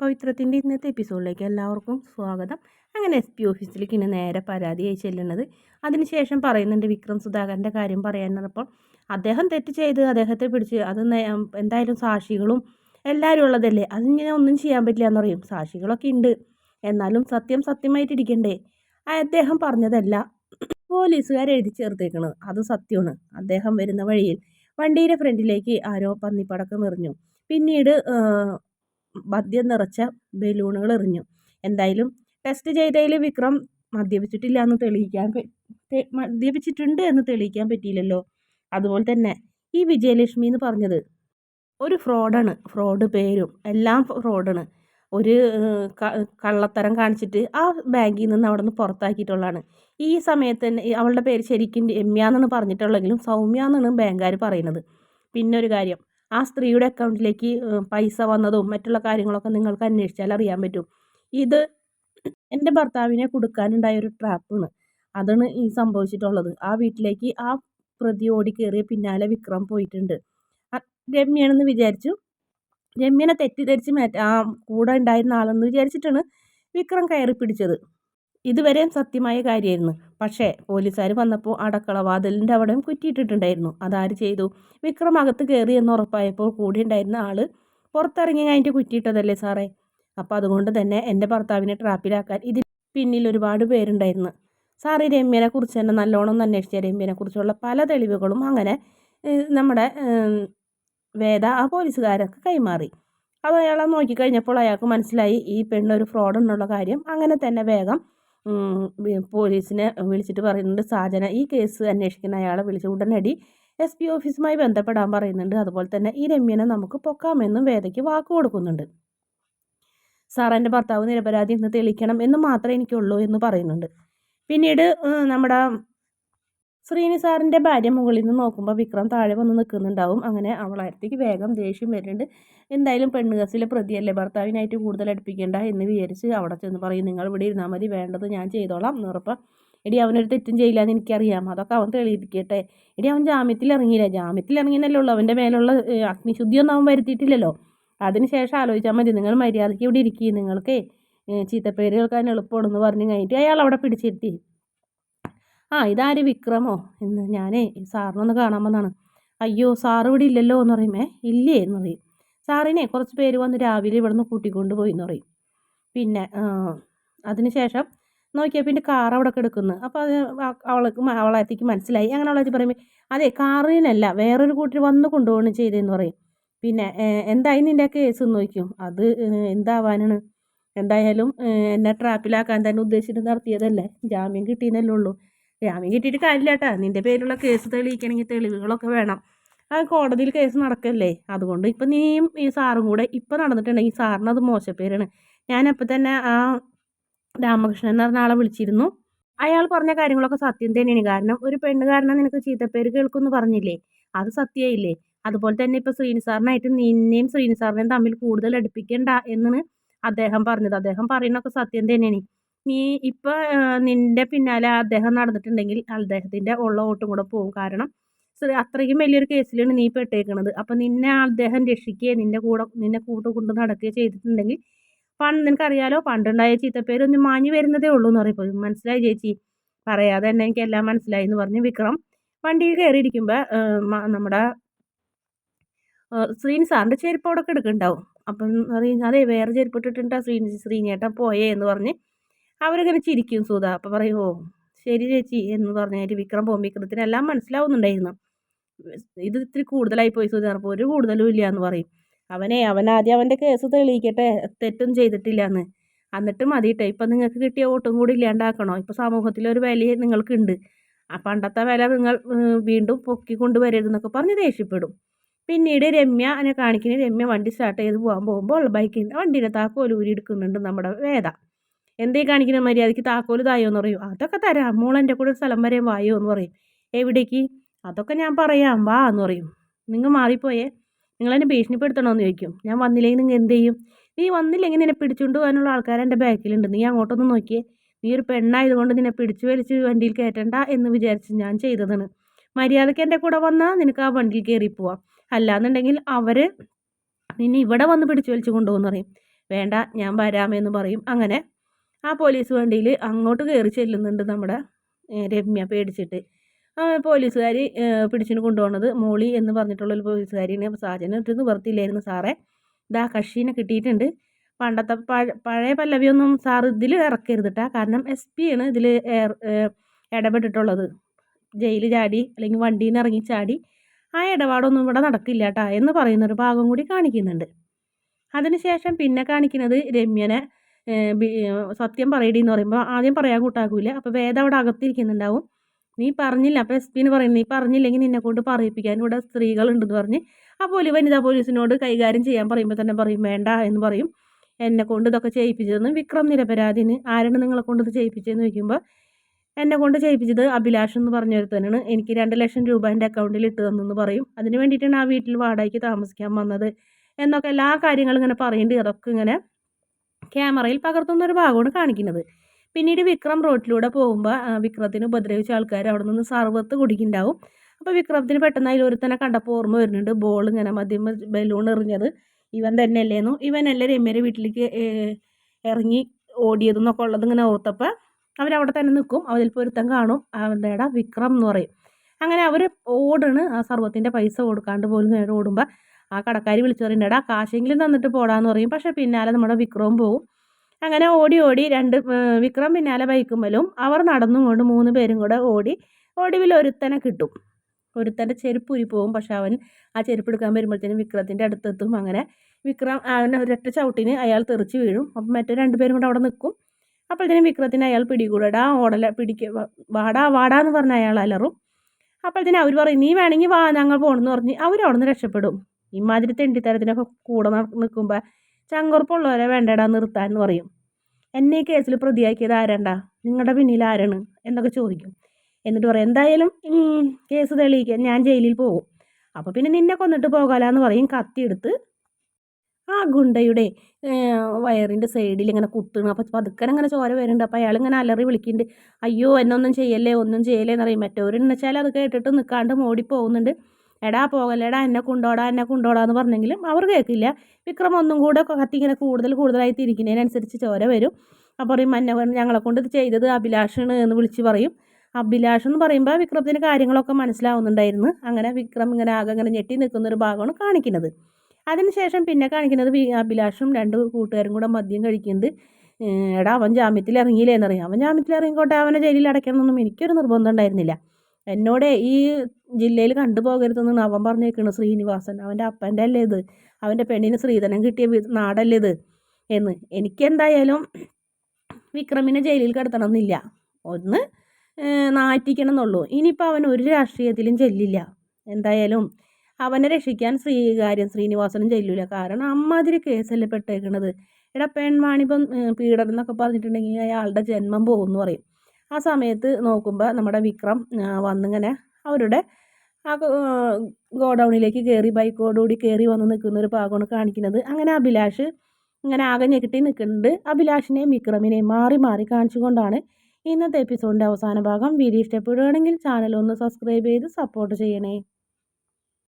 പവിത്രത്തിന്റെ ഇന്നത്തെ എപ്പിസോഡിലേക്ക് എല്ലാവർക്കും സ്വാഗതം. അങ്ങനെ എസ് പി ഓഫീസിലേക്ക് ഇനി നേരെ പരാതിയായി ചെല്ലുന്നത്. അതിനുശേഷം പറയുന്നുണ്ട് വിക്രം സുധാകരന്റെ കാര്യം പറയാനപ്പോൾ അദ്ദേഹം തെറ്റ് ചെയ്ത് അദ്ദേഹത്തെ പിടിച്ച് അത് എന്തായാലും സാക്ഷികളും എല്ലാവരും ഉള്ളതല്ലേ? അതിങ്ങനെ ഒന്നും ചെയ്യാൻ പറ്റില്ല എന്ന് പറയും. സാക്ഷികളൊക്കെ ഉണ്ട്. എന്നാലും സത്യം സത്യമായിട്ടിരിക്കണ്ടേ? അദ്ദേഹം പറഞ്ഞതല്ല. പോലീസുകാർ എഴുതി ചേർത്തേക്കണത് അത് സത്യമാണ്. അദ്ദേഹം വരുന്ന വഴിയിൽ വണ്ടിയുടെ ഫ്രണ്ടിലേക്ക് ആരോ പന്നിപ്പടക്കം എറിഞ്ഞു. പിന്നീട് മദ്യം നിറച്ച ബലൂണുകൾ എറിഞ്ഞു. എന്തായാലും ടെസ്റ്റ് ചെയ്തതിൽ വിക്രം മദ്യപിച്ചിട്ടില്ല എന്ന് തെളിയിക്കാൻ മദ്യപിച്ചിട്ടുണ്ട് എന്ന് തെളിയിക്കാൻ പറ്റിയില്ലല്ലോ. അതുപോലെ തന്നെ ഈ വിജയലക്ഷ്മി എന്ന് പറഞ്ഞത് ഒരു ഫ്രോഡാണ് ഫ്രോഡ് പേരും എല്ലാം ഫ്രോഡാണ് ഒരു കള്ളത്തരം കാണിച്ചിട്ട് ആ ബാങ്കിൽ നിന്ന് അവിടെ നിന്ന് പുറത്താക്കിയിട്ടുള്ളതാണ്. ഈ സമയത്ത് തന്നെ അവളുടെ പേര് ശരിക്കും രമ്യ എന്നാണ് പറഞ്ഞിട്ടുള്ളെങ്കിലും സൗമ്യ എന്നാണ് ബാങ്കുകാർ പറയുന്നത്. പിന്നെ ഒരു കാര്യം ആ സ്ത്രീയുടെ അക്കൗണ്ടിലേക്ക് പൈസ വന്നതും മറ്റുള്ള കാര്യങ്ങളൊക്കെ നിങ്ങൾക്ക് അന്വേഷിച്ചാൽ അറിയാൻ പറ്റും. ഇത് എന്റെ ഭർത്താവിനെ കൊടുക്കാനുണ്ടായ ഒരു ട്രാപ്പാണ്. അതാണ് ഈ സംഭവിച്ചിട്ടുള്ളത്. ആ വീട്ടിലേക്ക് ആ പ്രതി ഓടി കയറിയ പിന്നാലെ വിക്രം പോയിട്ടുണ്ട്. രമ്യാണെന്ന് വിചാരിച്ചു. രമ്യനെ തെറ്റിദ്ധരിച്ച് മാറ്റ ആ കൂടെ ഉണ്ടായിരുന്ന ആളെന്ന് വിചാരിച്ചിട്ടാണ് വിക്രം കയറി പിടിച്ചത്. ഇതുവരെയും സത്യമായ കാര്യമായിരുന്നു പക്ഷേ പോലീസുകാർ വന്നപ്പോൾ അടക്കള വാതിലിന്റെ അവിടെയും കുറ്റിയിട്ടിട്ടുണ്ടായിരുന്നു. അതാര് ചെയ്തു? വിക്രം അകത്ത് കയറി എന്ന് ഉറപ്പായപ്പോൾ കൂടെ ഉണ്ടായിരുന്ന ആൾ പുറത്തിറങ്ങി കഴിഞ്ഞിട്ട് കുറ്റിയിട്ടതല്ലേ സാറേ? അപ്പോൾ അതുകൊണ്ട് തന്നെ എന്റെ ഭർത്താവിനെ ട്രാപ്പിലാക്കാൻ ഇതിൽ പിന്നിൽ ഒരുപാട് പേരുണ്ടായിരുന്നു. സാറ് രമ്യനെ കുറിച്ച് തന്നെ നല്ലോണം അന്വേഷിച്ച. രമ്യനെ കുറിച്ചുള്ള പല തെളിവുകളും അങ്ങനെ നമ്മുടെ വേദ ആ പോലീസുകാരൊക്കെ കൈമാറി. അത് അയാളെ നോക്കിക്കഴിഞ്ഞപ്പോൾ അയാൾക്ക് മനസ്സിലായി ഈ പെണ്ണൊരു ഫ്രോഡ് എന്നുള്ള കാര്യം അങ്ങനെ തന്നെ വേഗം പോലീസിനെ വിളിച്ചിട്ട് പറയുന്നുണ്ട് സാജന ഈ കേസ് അന്വേഷിക്കുന്ന അയാളെ വിളിച്ച് ഉടനടി എസ് പി ഓഫീസുമായി ബന്ധപ്പെടാൻ പറയുന്നുണ്ട്. അതുപോലെ തന്നെ ഈ രമ്യനെ നമുക്ക് പൊക്കാമെന്നും വേദയ്ക്ക് വാക്ക് കൊടുക്കുന്നുണ്ട്. സാർ എന്റെ ഭർത്താവ് നിരപരാധി എന്ന് തെളിയിക്കണം എന്ന് മാത്രമേ എനിക്കുള്ളൂ എന്ന് പറയുന്നുണ്ട്. പിന്നീട് നമ്മുടെ ശ്രീനി സാറിന്റെ ഭാര്യ മുകളിൽ നിന്ന് നോക്കുമ്പോൾ വിക്രം താഴെ വന്ന് നിൽക്കുന്നുണ്ടാവും. അങ്ങനെ അവൾ അവളടുത്തേക്ക് വേഗം ദേഷ്യം വരുന്നുണ്ട്. എന്തായാലും പെണ്ണുകസിലെ പ്രതിയല്ലേ? ഭർത്താവിനായിട്ട് കൂടുതൽ അടുപ്പിക്കേണ്ട എന്ന് വിചാരിച്ച് അവിടെ ചെന്ന് പറയും. നിങ്ങൾ ഇവിടെ ഇരുന്നാൽ മതി. വേണ്ടത് ഞാൻ ചെയ്തോളാം. എന്ന് ഉറപ്പം. എടി അവനൊരു തെറ്റും ചെയ്യില്ല എന്ന് എനിക്കറിയാം. അതൊക്കെ അവൻ തെളിയിപ്പിക്കട്ടെ. എടി അവൻ ജാമ്യത്തിൽ ഇറങ്ങിയില്ല. ജാമ്യത്തിൽ ഇറങ്ങിയെന്നല്ലേ ഉള്ളൂ. അവന്റെ മേലുള്ള അഗ്നിശുദ്ധിയൊന്നും അവൻ വരുത്തിയിട്ടില്ലല്ലോ. അതിനുശേഷം ആലോചിച്ചാൽ മതി. നിങ്ങൾ മര്യാദയ്ക്ക് ഇവിടെ ഇരിക്കുക നിങ്ങൾക്ക് ചീത്തപ്പേര് കേൾക്കാൻ എളുപ്പമാണെന്ന് പറഞ്ഞു കഴിഞ്ഞിട്ട് അയാൾ അവിടെ പിടിച്ചിരുത്തി. ആ ഇതാര് വിക്രമോ എന്ന് ഞാനേ സാറിനൊന്ന് കാണാൻ വന്നാണ് അയ്യോ സാറ് ഇവിടെ ഇല്ലല്ലോ എന്ന് പറയുമേ ഇല്ലേ എന്ന് പറയും. സാറിനെ കുറച്ച് പേര് വന്ന് രാവിലെ ഇവിടെ നിന്ന് കൂട്ടിക്കൊണ്ട് പോയി എന്ന് പറയും. പിന്നെ അതിന് ശേഷം നോക്കിയപ്പോൾ പിന്നെ കാർ അവിടെ കിടക്കുന്നു. അപ്പോൾ അത് അവൾക്ക് അവളത്തേക്ക് മനസ്സിലായി. അങ്ങനെ അവളെ പറയുമ്പോൾ അതെ കാറിനല്ല വേറൊരു കൂട്ടർ വന്ന് കൊണ്ടുപോകണം ചെയ്തതെന്ന് പറയും. പിന്നെ എന്തായി നിന്റെ കേസ് എന്ന് അത് എന്താവാനാണ്? എന്തായാലും എന്നെ ട്രാപ്പിലാക്കാൻ തന്നെ ഉദ്ദേശിച്ചിട്ട് നടത്തിയതല്ലേ? ജാമ്യം കിട്ടിയെന്നല്ലേ ഉള്ളൂ. ജാമ്യം കിട്ടിയിട്ട് കാര്യമില്ല കേട്ടോ. നിന്റെ പേരിലുള്ള കേസ് തെളിയിക്കണമെങ്കിൽ തെളിവുകളൊക്കെ വേണം. ആ കോടതിയിൽ കേസ് നടക്കല്ലേ? അതുകൊണ്ട് ഇപ്പം നീയും ഈ സാറും കൂടെ ഇപ്പം നടന്നിട്ടുണ്ടെങ്കിൽ സാറിന് അത് മോശപ്പേരാണ് ഞാനപ്പോൾ തന്നെ ആ രാമകൃഷ്ണൻ എന്ന് പറഞ്ഞ ആളെ വിളിച്ചിരുന്നു. അയാൾ പറഞ്ഞ കാര്യങ്ങളൊക്കെ സത്യം തന്നെയാണ്. കാരണം ഒരു പെണ്ണ് കാരണം നിനക്ക് ചീത്തപ്പേര് കേൾക്കുമെന്ന് പറഞ്ഞില്ലേ? അത് സത്യമായില്ലേ? അതുപോലെ തന്നെ ഇപ്പോൾ ശ്രീനിസാറിനായിട്ട് നിന്നെയും ശ്രീനിസാറിനെയും തമ്മിൽ കൂടുതൽ അടുപ്പിക്കണ്ട എന്നാണ് അദ്ദേഹം പറഞ്ഞത്. അദ്ദേഹം പറയുന്നൊക്കെ സത്യം തന്നെയാണ്. നീ ഇപ്പോൾ നിന്റെ പിന്നാലെ അദ്ദേഹം നടന്നിട്ടുണ്ടെങ്കിൽ അദ്ദേഹത്തിന്റെ ഉള്ള വോട്ടും കൂടെ പോകും കാരണം അത്രയും വലിയൊരു കേസിലാണ് നീ പെട്ടേക്കണത്. അപ്പം നിന്നെ അദ്ദേഹം രക്ഷിക്കുകയോ നിന്റെ കൂടെ നിന്നെ കൂട്ട് കൊണ്ട് നടക്കുകയോ ചെയ്തിട്ടുണ്ടെങ്കിൽ പണ്ട് നിനക്കറിയാലോ പണ്ടുണ്ടായ ചീത്തപ്പേരൊന്നും മാഞ്ഞു വരുന്നതേ ഉള്ളൂ എന്ന് പറയുമ്പോൾ മനസ്സിലായി ചേച്ചി? പറയാതെ തന്നെ എനിക്കെല്ലാം മനസ്സിലായി എന്ന് പറഞ്ഞ് വിക്രം വണ്ടിയിൽ കയറിയിരിക്കുമ്പോൾ നമ്മുടെ ശ്രീനി സാറിന്റെ ചെരുപ്പ് അവിടെ കിടക്കുന്നുണ്ടാവും അപ്പം പറയും അതെ വേറെ ചെരുപ്പ് ഇട്ടിട്ടുണ്ടാ ശ്രീനി ശ്രീനേട്ടൻ പോയേ എന്ന് പറഞ്ഞ് അവരിങ്ങനെ ചിരിക്കും സുധ. അപ്പോൾ പറയും ഓ ശരി ചേച്ചി എന്ന് പറഞ്ഞിട്ട് വിക്രം വിക്രത്തിനെല്ലാം മനസ്സിലാവുന്നുണ്ടായിരുന്നു. ഇത് ഇത്തിരി കൂടുതലായി പോയി സുധ. അപ്പോൾ ഒരു കൂടുതലും ഇല്ല എന്ന് പറയും. അവനെ അവൻ ആദ്യം അവന്റെ കേസ് തെളിയിക്കട്ടെ. തെറ്റും ചെയ്തിട്ടില്ല എന്ന് എന്നിട്ട് മതിയിട്ടെ ഇപ്പം നിങ്ങൾക്ക് കിട്ടിയ വോട്ടും കൂടി ഇല്ലാണ്ടാക്കണോ? ഇപ്പോൾ സമൂഹത്തിലൊരു വില നിങ്ങൾക്കുണ്ട്. ആ പണ്ടത്തെ വില നിങ്ങൾ വീണ്ടും പൊക്കി കൊണ്ടുവരരുതെന്നൊക്കെ പറഞ്ഞ് ദേഷ്യപ്പെടും. പിന്നീട് രമ്യ എന്നെ കാണിക്കുന്ന രമ്യ വണ്ടി സ്റ്റാർട്ട് ചെയ്ത് പോകാൻ പോകുമ്പോൾ ബൈക്കിന്റെ വണ്ടീന്റെ ഊരി എടുക്കുന്നുണ്ട് നമ്മുടെ വേദ. എന്തേ കാണിക്കുന്ന മര്യാദയ്ക്ക് താക്കോൽ തായോ എന്ന് പറയും. അതൊക്കെ തരാം. മോൾ എന്റെ കൂടെ സ്ഥലം വരെ വായോ എന്ന് പറയും. എവിടേക്ക്? അതൊക്കെ ഞാൻ പറയാം. വാ എന്ന് പറയും. നിങ്ങൾ മാറിപ്പോയേ. നിങ്ങളെന്നെ ഭീഷണിപ്പെടുത്തണമെന്ന് ചോദിക്കും. ഞാൻ വന്നില്ലെങ്കിൽ നിങ്ങൾ എന്ത് ചെയ്യും? നീ വന്നില്ലെങ്കിൽ നിന്നെ പിടിച്ചുകൊണ്ട് പോകാനുള്ള ആൾക്കാർ എന്റെ ബാക്കിലുണ്ട്. നീ അങ്ങോട്ടൊന്ന് നോക്കിയേ. നീ ഒരു പെണ്ണായതുകൊണ്ട് നിന്നെ പിടിച്ചു വലിച്ച് വണ്ടിയിൽ കയറ്റണ്ട എന്ന് വിചാരിച്ച് ഞാൻ ചെയ്തതാണ്. മര്യാദയ്ക്ക് എന്റെ കൂടെ വന്നാൽ നിനക്ക് ആ വണ്ടിയിൽ കയറി പോവാം. അല്ലാന്നുണ്ടെങ്കിൽ അവർ നിന്നെ ഇവിടെ വന്ന് പിടിച്ചു വലിച്ചു കൊണ്ടുപോകുന്നു പറയും. വേണ്ട ഞാൻ വരാമെന്ന് പറയും. അങ്ങനെ ആ പോലീസ് വണ്ടിയിൽ അങ്ങോട്ട് കയറി ചെല്ലുന്നുണ്ട് നമ്മുടെ രമ്യ പേടിച്ചിട്ട്. ആ പോലീസുകാരി പിടിച്ചിട്ട് കൊണ്ടുപോകുന്നത് മോളി എന്ന് പറഞ്ഞിട്ടുള്ള പറഞ്ഞിട്ടുള്ളൊരു പോലീസുകാരിനെ സാജന് ഒരു നിവർത്തിയില്ലായിരുന്നു സാറേ. ഇതാ കഷീനെ കിട്ടിയിട്ടുണ്ട്. പണ്ടത്തെ പഴയ പല്ലവിയൊന്നും സാർ ഇതിൽ ഇറക്കരുത് കേട്ടോ കാരണം എസ് പി ആണ് ഇതിൽ ഇടപെട്ടിട്ടുള്ളത്. ജയിൽ ചാടി അല്ലെങ്കിൽ വണ്ടിയിൽ നിന്ന് ഇറങ്ങി ചാടി ആ ഇടപാടൊന്നും ഇവിടെ നടക്കില്ല കേട്ടാ എന്ന് പറയുന്നൊരു ഭാഗം കൂടി കാണിക്കുന്നുണ്ട്. അതിനുശേഷം പിന്നെ കാണിക്കുന്നത് രമ്യനെ സത്യം പറയടി എന്ന് പറയുമ്പോൾ ആദ്യം പറയാൻ കൂട്ടാക്കൂല. അപ്പോൾ വേദം അവിടെ അകത്തിരിക്കുന്നുണ്ടാവും. നീ പറഞ്ഞില്ല. അപ്പോൾ എസ് പിന്ന് പറയുന്നത് നീ പറഞ്ഞില്ലെങ്കിൽ നിന്നെ കൊണ്ട് പറയിപ്പിക്കാൻ ഇവിടെ സ്ത്രീകളുണ്ടെന്ന് പറഞ്ഞ് അപ്പോൾ വനിതാ പോലീസിനോട് കൈകാര്യം ചെയ്യാൻ പറയുമ്പോൾ തന്നെ പറയും വേണ്ട എന്ന് പറയും. എന്നെ കൊണ്ട് ഇതൊക്കെ ചെയ്യിപ്പിച്ചതെന്ന് വിക്രം നിരപരാധിന് ആരാണ് നിങ്ങളെ കൊണ്ട് ഇത് ചെയ്യിപ്പിച്ചതെന്ന് ചോദിക്കുമ്പോൾ എന്നെ കൊണ്ട് ചെയ്യിപ്പിച്ചത് അഭിലാഷ് എന്ന് പറഞ്ഞ ഒരുത്തനാണ് എനിക്ക് രണ്ട് ലക്ഷം രൂപ എന്റെ അക്കൗണ്ടിൽ ഇട്ട് തന്നെന്ന് പറയും. അതിന് വേണ്ടിയിട്ടാണ് ആ വീട്ടിൽ വാടകയ്ക്ക് താമസിക്കാൻ വന്നത് എന്നൊക്കെ എല്ലാ കാര്യങ്ങളും ഇങ്ങനെ പറയേണ്ടി അതൊക്കെ ഇങ്ങനെ ക്യാമറയിൽ പകർത്തുന്ന ഒരു ഭാഗമാണ് കാണിക്കുന്നത്. പിന്നീട് വിക്രം റോഡിലൂടെ പോകുമ്പോൾ വിക്രത്തിന് ഉപദ്രവിച്ച ആൾക്കാർ അവിടെ നിന്ന് സർവത്ത് കുടിക്കുന്നുണ്ടാവും അപ്പോൾ വിക്രമത്തിന് പെട്ടെന്ന് അതിൽ തന്നെ കണ്ടപ്പോൾ ഓർമ്മ വരുന്നുണ്ട്. ബോൾ ഇങ്ങനെ മദ്യം ബലൂൺ എറിഞ്ഞത്. ഇവൻ തന്നെ അല്ലേന്നു ഇവനല്ലേ രമ്യരെ വീട്ടിലേക്ക് ഇറങ്ങി ഓടിയതെന്നൊക്കെ ഉള്ളത് ഇങ്ങനെ ഓർത്തപ്പോൾ അവരവിടെ തന്നെ നിൽക്കും അതിൽ പൊരുത്തം കാണും. അവന്റെ വിക്രം എന്ന് പറയും. അങ്ങനെ അവർ ഓടാണ്. ആ സർവത്തിന്റെ പൈസ കൊടുക്കാണ്ട് പോലും നേരെ ഓടുമ്പോൾ ആ കടക്കാരി വിളിച്ചു പറയുന്നുണ്ട് കാശെങ്കിലും തന്നിട്ട് പോടാന്ന് പറയും. പക്ഷെ പിന്നാലെ നമ്മുടെ വിക്രവും പോവും. അങ്ങനെ ഓടി ഓടി രണ്ട് വിക്രം പിന്നാലെ ബൈക്കുമ്മലും അവർ നടന്നും കൊണ്ട് മൂന്ന് പേരും കൂടെ ഓടി ഒടുവിൽ ഒരുത്തനെ കിട്ടും. ഒരുത്തന്റെ ചെരുപ്പ് ഉരി പോകും പക്ഷെ അവൻ ആ ചെരുപ്പ് എടുക്കാൻ വരുമ്പോഴത്തേനും വിക്രത്തിന്റെ അടുത്തെത്തും. അങ്ങനെ വിക്രം അവൻ ഒരൊറ്റ ചവിട്ടിന് അയാൾ തെറിച്ച് വീഴും. അപ്പം മറ്റേ രണ്ടുപേരും കൂടെ അവിടെ നിൽക്കും. അപ്പോഴത്തേനും വിക്രത്തിന് അയാൾ പിടികൂടാ. ഓടല പിടിക്ക വാടാ വാടാ എന്ന് പറഞ്ഞ അയാൾ അലറും. അപ്പോഴത്തേനും അവർ പറയും നീ വേണമെങ്കിൽ വാ ഞങ്ങൾ പോകണമെന്ന് പറഞ്ഞ് അവരവിടെ നിന്ന് രക്ഷപ്പെടും. ഇമാതിരി തെണ്ടിത്തരത്തിനൊക്കെ കൂടെ നിൽക്കുമ്പോൾ ചങ്കുറപ്പുള്ളവരെ വേണ്ടടാ നിർത്താൻ എന്ന് പറയും. എന്നെ ഈ കേസിൽ പ്രതിയാക്കിയത് ആരണ്ടാ? നിങ്ങളുടെ പിന്നിൽ ആരാണ്? എന്നൊക്കെ ചോദിക്കും. എന്നിട്ട് പറയും എന്തായാലും കേസ് തെളിയിക്കാൻ ഞാൻ ജയിലിൽ പോകും. അപ്പോൾ പിന്നെ നിന്നെ കൊന്നിട്ട് പോകാലാന്ന് പറയും. കത്തിയെടുത്ത് ആ ഗുണ്ടയുടെ വയറിന്റെ സൈഡിൽ ഇങ്ങനെ കുത്തുന്നു. അപ്പോൾ പതുക്കനെ ഇങ്ങനെ ചോര വരുന്നുണ്ട്. അപ്പോൾ അയാൾ ഇങ്ങനെ അലറി വിളിക്കുന്നുണ്ട്. അയ്യോ എന്നൊന്നും ചെയ്യല്ലേ? ഒന്നും ചെയ്യല്ലേ എന്നറിയും മറ്റവരെന്ന് വെച്ചാൽ അത് കേട്ടിട്ട് നിൽക്കാണ്ട് മോടി പോകുന്നുണ്ട്. എടാ പോകല്ലേടാ എന്നെ കൊണ്ടോടാ എന്നെ കൊണ്ടോടാ എന്ന് പറഞ്ഞെങ്കിലും അവർ കേൾക്കില്ല. വിക്രം ഒന്നും കൂടെ കത്തിങ്ങനെ കൂടുതൽ കൂടുതലായി തിരിക്കുന്നതിനനുസരിച്ച് ചോര വരും. അപ്പോൾ പറയും മഞ്ഞ ഞങ്ങളെ കൊണ്ട് ഇത് ചെയ്തത് അഭിലാഷാണ് എന്ന് വിളിച്ച് പറയും. അഭിലാഷ് എന്ന് പറയുമ്പോൾ വിക്രമത്തിന്റെ കാര്യങ്ങളൊക്കെ മനസ്സിലാവുന്നുണ്ടായിരുന്നു. അങ്ങനെ വിക്രം ഇങ്ങനെ ആകെ ഇങ്ങനെ ഞെട്ടി നിൽക്കുന്ന ഒരു ഭാഗമാണ് കാണിക്കുന്നത്. അതിനുശേഷം പിന്നെ കാണിക്കുന്നത് അഭിലാഷും രണ്ട് കൂട്ടുകാരും കൂടെ മദ്യം കഴിക്കുന്നത് എടാ അവൻ ജാമ്യത്തിൽ ഇറങ്ങിയില്ലേ എന്നറിയാം അവൻ ജാമ്യത്തിൽ ഇറങ്ങിക്കോട്ടെ അവനെ ജയിലിൽ അടയ്ക്കണമെന്നൊന്നും എനിക്കൊരു നിർബന്ധം ഉണ്ടായിരുന്നില്ല. എന്നോട് ഈ ജില്ലയിൽ കണ്ടുപോകരുതെന്ന് അവൻ പറഞ്ഞേക്കണ് ശ്രീനിവാസൻ. അവന്റെ അപ്പന്റെ അല്ലേ ഇത്. അവന്റെ പെണ്ണിന് ശ്രീധനം കിട്ടിയ നാടല്ലേ ഇത് എന്ന്. എനിക്കെന്തായാലും വിക്രമിനെ ജയിലിൽ കിടത്തണം എന്നില്ല ഒന്ന് നാറ്റിക്കണം എന്നുള്ളൂ ഇനിയിപ്പോൾ അവൻ ഒരു രാഷ്ട്രീയത്തിലും ചെല്ലില്ല. എന്തായാലും അവനെ രക്ഷിക്കാൻ ശ്രീകാര്യം ശ്രീനിവാസനും ചെല്ലില്ല കാരണം അമ്മാതിരി കേസല്ലേ പെട്ടേക്കണത്. എടാ പെൺവാണിപ്പം പീഡനം എന്നൊക്കെ പറഞ്ഞിട്ടുണ്ടെങ്കിൽ അയാളുടെ ജന്മം പോകുമെന്ന് പറയും. ആ സമയത്ത് നോക്കുമ്പോൾ നമ്മുടെ വിക്രം വന്നിങ്ങനെ അവരുടെ ആ ഗോഡൗണിലേക്ക് കയറി ബൈക്കോടുകൂടി കയറി വന്ന് നിൽക്കുന്ന ഒരു ഭാഗമാണ് കാണിക്കുന്നത്. അങ്ങനെ അഭിലാഷ് ഇങ്ങനെ ആകെ ഞെട്ടി നിൽക്കുന്നുണ്ട്. അഭിലാഷിനെയും വിക്രമിനെയും മാറി മാറി കാണിച്ചുകൊണ്ടാണ് ഇന്നത്തെ എപ്പിസോഡിന്റെ അവസാന ഭാഗം. വീഡിയോ ഇഷ്ടപ്പെടുകയാണെങ്കിൽ ചാനൽ ഒന്ന് സബ്സ്ക്രൈബ് ചെയ്ത് സപ്പോർട്ട് ചെയ്യണേ.